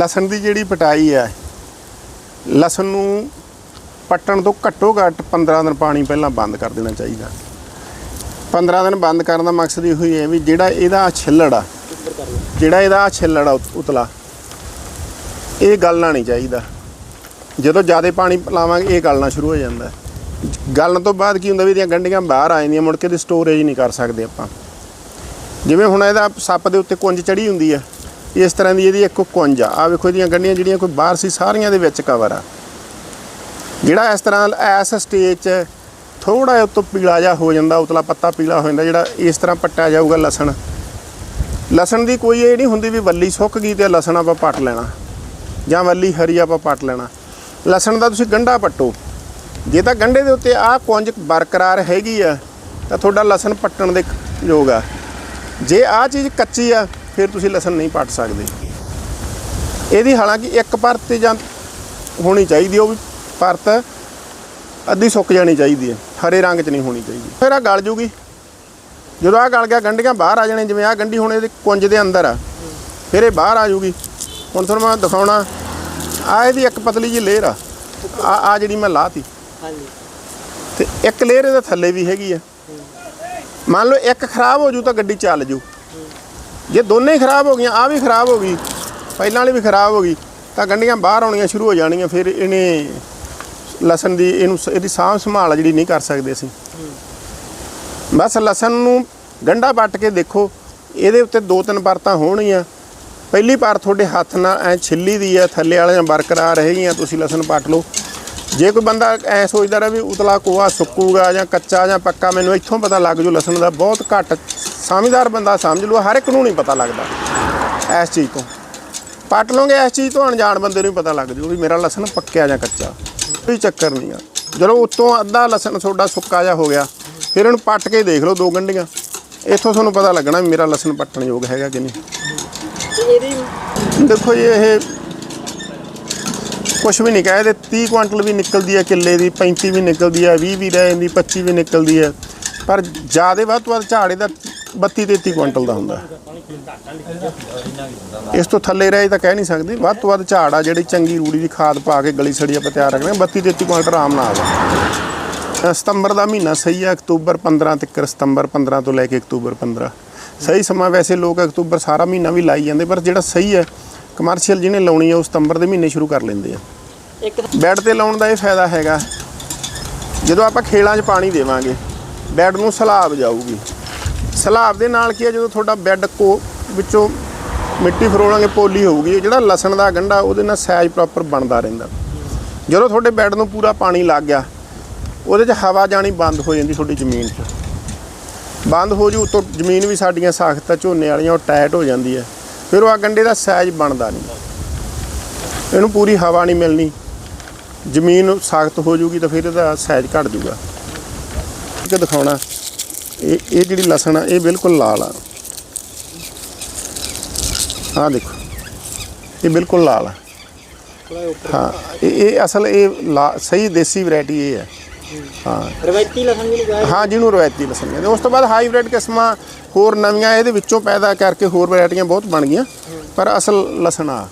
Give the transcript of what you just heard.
ਲਸਣ ਦੀ ਜਿਹੜੀ ਪਟਾਈ ਹੈ ਲਸਣ ਨੂੰ ਪੱਟਣ ਤੋਂ ਘੱਟੋ ਘੱਟ 15 ਦਿਨ ਪਾਣੀ ਪਹਿਲਾਂ ਬੰਦ ਕਰ ਦੇਣਾ ਚਾਹੀਦਾ। 15 ਦਿਨ ਬੰਦ ਕਰਨ ਦਾ ਮਕਸਦ ਇਹ ਹੀ ਹੈ ਵੀ ਜਿਹੜਾ ਇਹਦਾ ਛਿੱਲੜ ਆ, ਜਿਹੜਾ ਇਹਦਾ ਛਿੱਲੜ ਆ ਉਤ- ਉਤਲਾ, ਇਹ ਗਲਣਾ ਨਹੀਂ ਚਾਹੀਦਾ। ਜਦੋਂ ਜ਼ਿਆਦਾ ਪਾਣੀ ਲਾਵਾਂਗੇ, ਇਹ ਗਲਣਾ ਸ਼ੁਰੂ ਹੋ ਜਾਂਦਾ। ਹੈ। ਗਲਣ ਤੋਂ ਬਾਅਦ ਕੀ ਹੁੰਦਾ ਵੀ ਇਹਦੀਆਂ ਗੰਢੀਆਂ ਬਾਹਰ ਆ ਜਾਂਦੀਆਂ, ਮੁੜ ਕੇ ਦੀ ਸਟੋਰੇਜ ਨਹੀਂ ਕਰ ਸਕਦੇ ਆਪਾਂ। ਜਿਵੇਂ ਹੁਣ ਇਹਦਾ ਸੱਪ ਦੇ ਉੱਤੇ ਕੁੰਜ ਚੜੀ ਹੁੰਦੀ ਆ ਇਸ ਤਰ੍ਹਾਂ ਦੀ ਇਹਦੀ ਇੱਕ ਕੁੰਜ ਆ। ਆ ਵੇਖੋ ਇਹਦੀਆਂ ਗੰਢੀਆਂ ਜਿਹੜੀਆਂ ਕੋਈ ਬਾਹਰ ਸੀ, ਸਾਰੀਆਂ ਦੇ ਵਿੱਚ ਕਵਰ ਆ। ਜਿਹੜਾ ਇਸ ਤਰ੍ਹਾਂ ਐਸ ਸਟੇਜ 'ਚ ਥੋੜਾ ਜਿਹਾ ਉੱਤੋਂ ਪੀਲਾ ਜਿਹਾ ਹੋ ਜਾਂਦਾ, ਉਤਲਾ ਪੱਤਾ ਪੀਲਾ ਹੋ ਜਾਂਦਾ, ਜਿਹੜਾ ਇਸ ਤਰ੍ਹਾਂ ਪੱਟਿਆ ਜਾਊਗਾ ਲਸਣ। ਲਸਣ ਦੀ ਕੋਈ ਇਹ ਨਹੀਂ ਹੁੰਦੀ ਵੀ ਵੱਲੀ ਸੁੱਕ ਗਈ ਤੇ ਲਸਣ ਆਪਾਂ ਪੱਟ ਲੈਣਾ, ਜਾਂ ਵੱਲੀ ਹਰੀ ਆਪਾਂ ਪੱਟ ਲੈਣਾ। ਲਸਣ ਦਾ ਤੁਸੀਂ ਗੰਢਾ ਪੱਟੋ। ਜੇ ਤਾਂ ਗੰਢੇ ਦੇ ਉੱਤੇ ਆਹ ਕੁੰਜ ਬਰਕਰਾਰ ਹੈਗੀ ਆ, ਤਾਂ ਤੁਹਾਡਾ ਲਸਣ ਪੱਟਣ ਦੇ ਯੋਗ ਆ। ਜੇ ਆਹ ਚੀਜ਼ ਕੱਚੀ ਆ ਫਿਰ ਤੁਸੀਂ ਲਸਣ ਨਹੀਂ ਪੱਟ ਸਕਦੇ। ਇਹਦੀ ਹਾਲਾਂਕਿ ਇੱਕ ਪਰਤ ਤੇ ਜਾਂ ਹੋਣੀ ਚਾਹੀਦੀ ਉਹ ਵੀ ਪਰਤ ਅੱਧੀ ਸੁੱਕ ਜਾਣੀ ਚਾਹੀਦੀ ਹੈ ਹਰੇ ਰੰਗ 'ਚ ਨਹੀਂ ਹੋਣੀ ਚਾਹੀਦੀ। ਫਿਰ ਆ ਗਲ ਜੂਗੀ। ਜਦੋਂ ਆ ਗਲ ਗਿਆ ਗੰਢੀਆਂ ਬਾਹਰ ਆ ਜਾਣੇ ਜਿਵੇਂ ਆ ਗੰਢੀ ਹੁਣ ਇਹਦੇ ਕੁੰਜ ਦੇ ਅੰਦਰ ਆ ਫਿਰ ਇਹ ਬਾਹਰ ਆ ਜੂਗੀ। ਹੁਣ ਤੁਹਾਨੂੰ ਮੈਂ ਦਿਖਾਉਣਾ ਆ ਇਹਦੀ ਇੱਕ ਪਤਲੀ ਜਿਹੀ ਲੇਅਰ ਆ। ਆ ਆ ਜਿਹੜੀ ਮੈਂ ਲਾਤੀ। ਹਾਂਜੀ। ਤੇ ਇੱਕ ਲੇਅਰ ਇਹਦੇ ਥੱਲੇ ਵੀ ਹੈਗੀ ਆ। ਮੰਨ ਲਓ ਇੱਕ ਖਰਾਬ ਹੋ ਜੂ ਤਾਂ ਗੱਡੀ ਚੱਲ ਜੂ। ਜੇ ਦੋਨੇ ਹੀ ਖਰਾਬ ਹੋ ਗਈਆਂ ਆ ਵੀ ਖਰਾਬ ਹੋ ਗਈ, ਪਹਿਲਾਂ ਵਾਲੀ ਵੀ ਖਰਾਬ ਹੋ ਗਈ, ਤਾਂ ਗੰਡੀਆਂ ਬਾਹਰ ਆਉਣੀਆਂ ਸ਼ੁਰੂ ਹੋ ਜਾਣੀਆਂ, ਫਿਰ ਇਹਨੇ ਲਸਣ ਦੀ ਇਹਨੂੰ ਸ- ਇਹਦੀ ਸਾਂਭ ਸੰਭਾਲ ਜਿਹੜੀ ਨਹੀਂ ਕਰ ਸਕਦੇ ਅਸੀਂ। ਬਸ ਲਸਣ ਨੂੰ ਗੰਡਾ ਵੱਟ ਕੇ ਦੇਖੋ, ਇਹਦੇ ਉੱਤੇ ਦੋ ਤਿੰਨ ਪਰਤਾਂ ਹੋਣਗੀਆਂ। ਪਹਿਲੀ ਪਰ ਤੁਹਾਡੇ ਹੱਥ ਨਾਲ ਐ ਛਿੱਲੀ ਦੀ ਆ, ਥੱਲੇ ਵਾਲੀਆਂ ਬਰਕਰਾਰ ਰਹੇਗੀਆਂ ਤੁਸੀਂ ਲਸਣ ਪੱਟ ਲਓ। ਜੇ ਕੋਈ ਬੰਦਾ ਐ ਸੋਚਦਾ ਰਹੇ ਵੀ ਉਤਲਾ ਕੋਆ ਸੁੱਕੂਗਾ ਜਾਂ ਕੱਚਾ ਜਾਂ ਪੱਕਾ ਮੈਨੂੰ ਇੱਥੋਂ ਪਤਾ ਲੱਗ ਜੂ ਲਸਣ ਦਾ ਬਹੁਤ ਘੱਟ ਸਮਝਦਾਰ ਬੰਦਾ ਸਮਝ ਲੂ ਹਰ ਇੱਕ ਨੂੰ ਨਹੀਂ ਪਤਾ ਲੱਗਦਾ ਇਸ ਚੀਜ਼ ਤੋਂ। ਪੱਟ ਲਓਗੇ ਇਸ ਚੀਜ਼ ਤੋਂ ਅਣਜਾਣ ਬੰਦੇ ਨੂੰ ਪਤਾ ਲੱਗ ਜੂ ਵੀ ਮੇਰਾ ਲਸਣ ਪੱਕਿਆ ਜਾਂ ਕੱਚਾ। ਕੋਈ ਚੱਕਰ ਨਹੀਂ ਆ। ਜਦੋਂ ਉੱਤੋਂ ਅੱਧਾ ਲਸਣ ਤੁਹਾਡਾ ਸੁੱਕਾ ਜਿਹਾ ਹੋ ਗਿਆ ਫਿਰ ਇਹਨੂੰ ਪੱਟ ਕੇ ਦੇਖ ਲਓ ਦੋ ਗੰਢੀਆਂ। ਇੱਥੋਂ ਤੁਹਾਨੂੰ ਪਤਾ ਲੱਗਣਾ ਵੀ ਮੇਰਾ ਲਸਣ ਪੱਟਣ ਯੋਗ ਹੈਗਾ ਕਿ ਨਹੀਂ। ਦੇਖੋ ਜੀ ਇਹ ਕੁਛ ਵੀ ਨਹੀਂ, ਕਹੇ ਤੇ 30 ਕੁਇੰਟਲ ਵੀ ਨਿਕਲਦੀ ਹੈ ਕਿੱਲੇ ਦੀ 35 ਵੀ ਨਿਕਲਦੀ ਹੈ 20 ਵੀ ਰਹਿ ਜਾਂਦੀ 25 ਵੀ ਨਿਕਲਦੀ ਹੈ। ਪਰ ਜ਼ਿਆਦਾ ਵੱਧ ਤੋਂ ਵੱਧ ਝਾੜੇ ਦਾ 32 33 ਕੁਇੰਟਲ ਦਾ ਹੁੰਦਾ। ਇਸ ਤੋਂ ਥੱਲੇ ਰਹੇ ਤਾਂ ਕਹਿ ਨਹੀਂ ਸਕਦੇ, ਵੱਧ ਤੋਂ ਵੱਧ ਝਾੜ ਆ ਜਿਹੜੀ ਚੰਗੀ ਰੂੜੀ ਦੀ ਖਾਦ ਪਾ ਕੇ ਗਲੀ ਸੜੀ ਆਪਾਂ ਤਿਆਰ ਰੱਖਦੇ ਹਾਂ 32 33 ਕੁਇੰਟਲ ਆਰਾਮ ਨਾਲ ਆ ਸਤੰਬਰ ਦਾ ਮਹੀਨਾ ਸਹੀ ਹੈ, ਅਕਤੂਬਰ 15 ਤੱਕ ਸਤੰਬਰ 15 ਤੋਂ ਲੈ ਕੇ ਅਕਤੂਬਰ 15 ਸਹੀ ਸਮਾਂ ਵੈਸੇ ਲੋਕ ਅਕਤੂਬਰ ਸਾਰਾ ਮਹੀਨਾ ਵੀ ਲਾਈ ਜਾਂਦੇ, ਪਰ ਜਿਹੜਾ ਸਹੀ ਹੈ ਕਮਰਸ਼ੀਅਲ ਜਿਹਨੇ ਲਾਉਣੀ ਹੈ ਉਹ ਸਤੰਬਰ ਦੇ ਮਹੀਨੇ ਸ਼ੁਰੂ ਕਰ ਲੈਂਦੇ ਆ। ਇੱਕ ਬੈੱਡ ਤੇ ਲਾਉਣ ਦਾ ਇਹ ਫਾਇਦਾ ਹੈਗਾ ਜਦੋਂ ਆਪਾਂ ਖੇਲਾਂ 'ਚ ਪਾਣੀ ਦੇਵਾਂਗੇ ਬੈੱਡ ਨੂੰ ਸਲਾਬ ਜਾਊਗੀ। ਸਲਾਬ ਦੇ ਨਾਲ ਕੀ ਹੈ ਜਦੋਂ ਤੁਹਾਡਾ ਬੈੱਡ ਕੋ ਵਿੱਚੋਂ ਮਿੱਟੀ ਫਰੋਲਾਂਗੇ ਪੋਲੀ ਹੋਊਗੀ ਜਿਹੜਾ ਲਸਣ ਦਾ ਗੰਢਾ ਉਹਦੇ ਨਾਲ ਸਾਈਜ਼ ਪ੍ਰੋਪਰ ਬਣਦਾ ਰਹਿੰਦਾ। ਜਦੋਂ ਤੁਹਾਡੇ ਬੈੱਡ ਨੂੰ ਪੂਰਾ ਪਾਣੀ ਲੱਗ ਗਿਆ ਉਹਦੇ 'ਚ ਹਵਾ ਜਾਣੀ ਬੰਦ ਹੋ ਜਾਂਦੀ ਤੁਹਾਡੀ ਜ਼ਮੀਨ 'ਚ। ਬੰਦ ਹੋ ਜੂ ਉੱਤੋਂ ਜ਼ਮੀਨ ਵੀ ਸਾਡੀਆਂ ਸਖਤ ਆ ਝੋਨੇ ਵਾਲੀਆਂ ਉਹ ਟਾਈਟ ਹੋ ਜਾਂਦੀ ਹੈ ਫਿਰ ਉਹ ਆ ਗੰਡੇ ਦਾ ਸਾਈਜ਼ ਬਣਦਾ ਨਹੀਂ। ਇਹਨੂੰ ਪੂਰੀ ਹਵਾ ਨਹੀਂ ਮਿਲਣੀ। ਜ਼ਮੀਨ ਸਖਤ ਹੋ ਜੂਗੀ ਤਾਂ ਫਿਰ ਇਹਦਾ ਸਾਈਜ਼ ਘਟ ਜੂਗਾ। ਇੱਕ ਦਿਖਾਉਣਾ। ਇਹ ਇਹ ਜਿਹੜੀ ਲਸਣ ਆ ਇਹ ਬਿਲਕੁਲ ਲਾਲ ਆ। ਆਹ ਦੇਖੋ। ਇਹ ਬਿਲਕੁਲ ਲਾਲ ਆ। ਹਾਂ ਇਹ ਅਸਲ ਇਹ ਸਹੀ ਦੇਸੀ ਵੈਰਾਈਟੀ ਇਹ ਹੈ ਹਾਂ। ਰਵਾਇਤੀ ਲਸਣ ਜਿਹਨੂੰ ਕਿਹਾ ਹਾਂ ਜਿਹਨੂੰ ਰਵਾਇਤੀ ਲਸਣ ਕਹਿੰਦੇ। ਉਸ ਤੋਂ ਬਾਅਦ ਹਾਈਬ੍ਰਿਡ ਕਿਸਮਾਂ ਹੋਰ ਨਵੀਆਂ ਇਹਦੇ ਵਿੱਚੋਂ ਪੈਦਾ ਕਰਕੇ ਹੋਰ ਵੈਰਾਈਟੀਆਂ ਬਹੁਤ ਬਣ ਗਈਆਂ। ਪਰ ਅਸਲ ਲਸਣ ਆ।